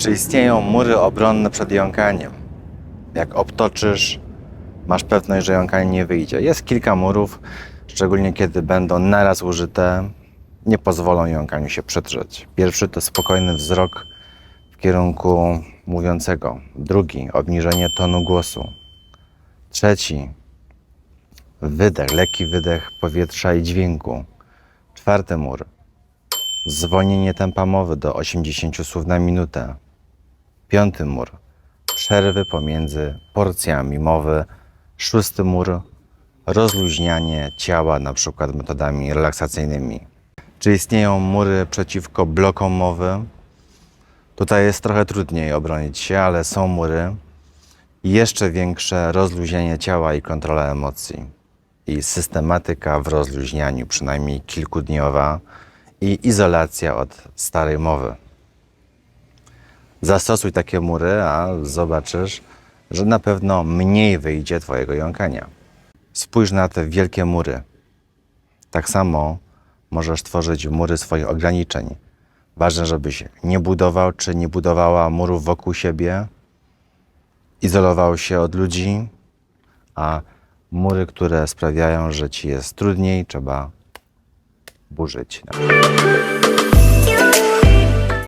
Czy istnieją mury obronne przed jąkaniem? Jak obtoczysz, masz pewność, że jąkanie nie wyjdzie. Jest kilka murów, szczególnie kiedy będą naraz użyte, nie pozwolą jąkaniu się przetrzeć. Pierwszy to spokojny wzrok w kierunku mówiącego. Drugi obniżenie tonu głosu. Trzeci wydech, lekki wydech powietrza i dźwięku. Czwarty mur zwolnienie tempa mowy do 80 słów na minutę. Piąty mur przerwy pomiędzy porcjami mowy. Szósty mur rozluźnianie ciała, na przykład metodami relaksacyjnymi. Czy istnieją mury przeciwko blokom mowy? Tutaj jest trochę trudniej obronić się, ale są mury. Jeszcze większe rozluźnienie ciała i kontrola emocji. I systematyka w rozluźnianiu, przynajmniej kilkudniowa, i izolacja od starej mowy. Zastosuj takie mury, a zobaczysz, że na pewno mniej wyjdzie Twojego jąkania. Spójrz na te wielkie mury. Tak samo możesz tworzyć mury swoich ograniczeń. Ważne, żebyś nie budował czy nie budowała murów wokół siebie, izolował się od ludzi, a mury, które sprawiają, że ci jest trudniej, trzeba burzyć.